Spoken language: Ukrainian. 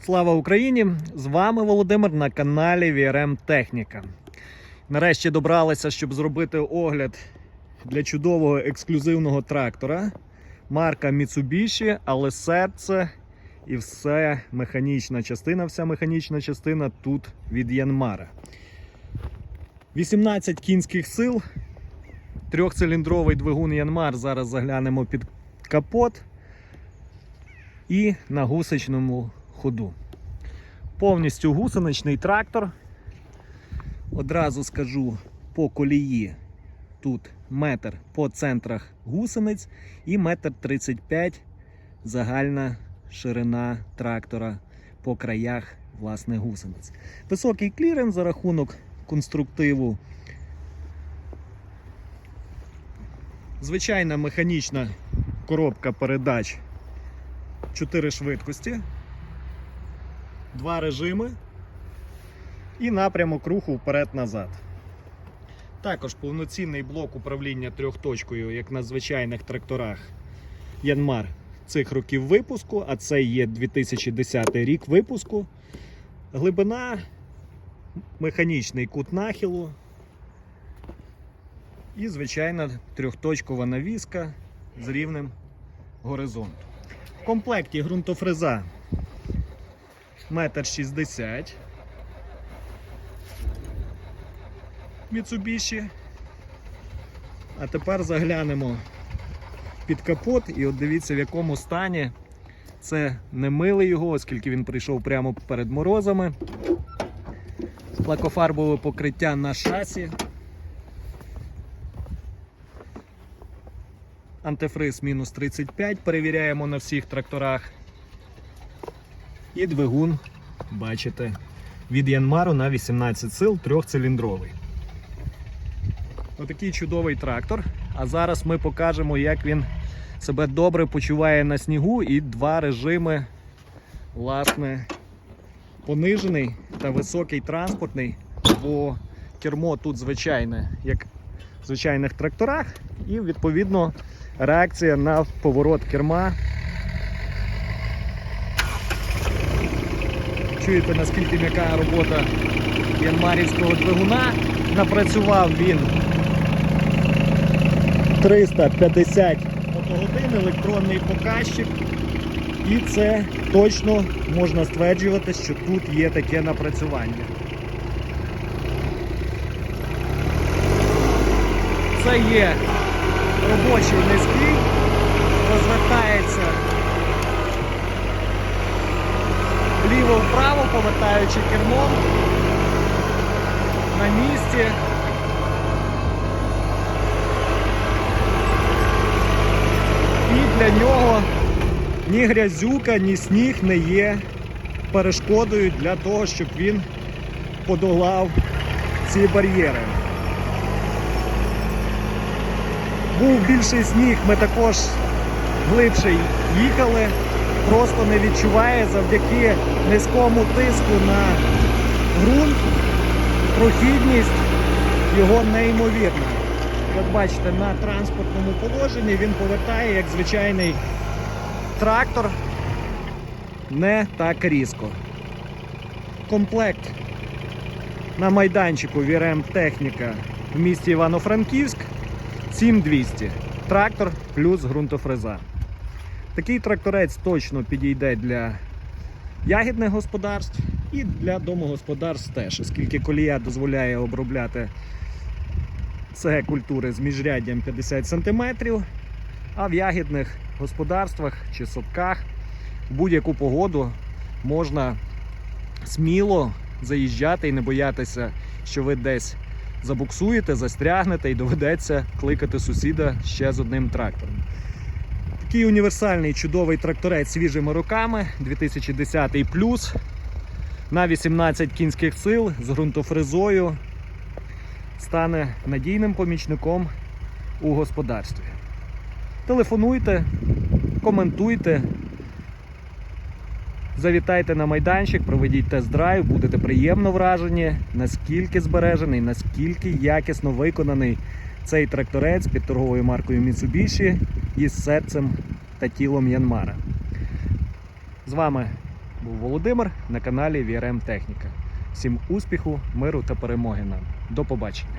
Слава Україні! З вами Володимир на каналі VRM Техніка. Нарешті добралися, щоб зробити огляд для чудового ексклюзивного трактора. Марка Mitsubishi, але серце і все механічна частина, вся механічна частина тут від Янмара. 18 кінських сил, трьохциліндровий двигун Янмар. Зараз заглянемо під капот і на гусечному ходу. Повністю гусеничний трактор. Одразу скажу по колії. Тут метр по центрах гусениць і метр 35 загальна ширина трактора по краях власне гусениць. Високий кліренс за рахунок конструктиву. Звичайна механічна коробка передач 4 швидкості, два режими і напрямок руху вперед-назад. Також повноцінний блок управління трьохточкою, як на звичайних тракторах Янмар цих років випуску, а це є 2010 рік випуску. Глибина, механічний кут нахилу і звичайна трьохточкова навіска з рівнем горизонту. В комплекті ґрунтофреза 1,60 м. Mitsubishi. А тепер заглянемо під капот і от дивіться в якому стані. Це не мили його, оскільки він прийшов прямо перед морозами. Лакофарбове покриття на шасі. Антифриз мінус 35, перевіряємо на всіх тракторах. І двигун, бачите, від Янмару на 18 сил трьохциліндровий. Отакий чудовий трактор. А зараз ми покажемо, як він себе добре почуває на снігу і два режими, власне, понижений та високий транспортний, бо кермо тут звичайне, як в звичайних тракторах, і відповідно реакція на поворот керма. Чуєте, наскільки м'яка робота янмарівського двигуна. Напрацював він 350 мотогодин, електронний показчик. І це точно можна стверджувати, що тут є таке напрацювання. Це є робочий низький, розвертається вліво-вправо, повертаючи кермом на місці. І для нього ні грязюка, ні сніг не є перешкодою для того, щоб він подолав ці бар'єри. Був більший сніг, ми також глибше їхали, просто не відчуває завдяки низькому тиску на ґрунт, прохідність його неймовірна. Як бачите, на транспортному положенні він повертає як звичайний трактор, не так різко. Комплект на майданчику VRM Техніка в місті Івано-Франківськ 7200. Трактор плюс ґрунтофреза. Такий тракторець точно підійде для ягідних господарств і для домогосподарств теж, оскільки колія дозволяє обробляти це культури з міжряддям 50 см, а в ягідних господарствах чи садках в будь-яку погоду можна сміло заїжджати і не боятися, що ви десь забуксуєте, застрягнете і доведеться кликати сусіда ще з одним трактором. Такий універсальний чудовий тракторець свіжими руками 2010 плюс на 18 кінських сил з ґрунтофрезою стане надійним помічником у господарстві. Телефонуйте, коментуйте, завітайте на майданчик, проведіть тест-драйв, будете приємно вражені, наскільки збережений, наскільки якісно виконаний цей тракторець під торговою маркою Mitsubishi із серцем та тілом Янмара. З вами був Володимир на каналі VRM Техніка. Всім успіху, миру та перемоги нам. До побачення!